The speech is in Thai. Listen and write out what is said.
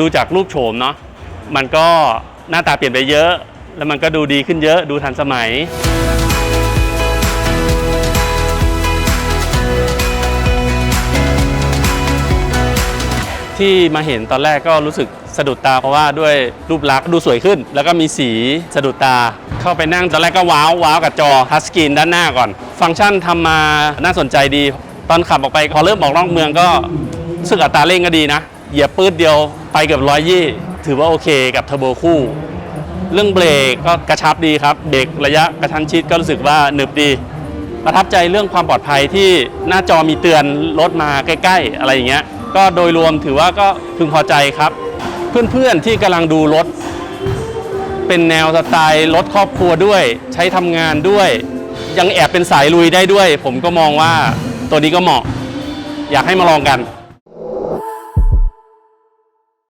ดูจากรูปโฉมเนาะมันก็หน้าตาเปลี่ยนไปเยอะ แล้วมันก็ดูดีขึ้นเยอะดูทันสมัย ที่มาเห็นตอนแรกก็รู้สึกสะดุดตาเพราะว่าด้วยรูปลักษณ์ดูสวยขึ้น แล้วก็มีสีสะดุดตา เข้าไปนั่งตอนแรกก็ว้าวว้าวกับจอทัชสกรีนด้านหน้าก่อน ฟังก์ชันทำมาน่าสนใจดี ตอนขับออกไปพอเริ่มออกนอกเมืองก็รู้สึกอัตราเร่งก็ดีนะเหยียบปื้ดเดียว ไปเกือบร้อยยี่ถือว่าโอเคกับเทอร์โบคู่ เรื่องเบรกก็กระชับดีครับ เบรกระยะกระชั้นชิดก็รู้สึกว่าหนึบดี ประทับใจเรื่องความปลอดภัยที่หน้าจอมีเตือนรถมาใกล้ ๆ อะไรอย่างเงี้ย ก็โดยรวมถือว่าก็พึงพอใจครับ เพื่อนๆที่กำลังดูรถ เป็นแนวสไตล์รถครอบครัวด้วย ใช้ทำงานด้วย ยังแอบเป็นสายลุยได้ด้วย ผมก็มองว่าตัวนี้ก็เหมาะ อยากให้มาลองกัน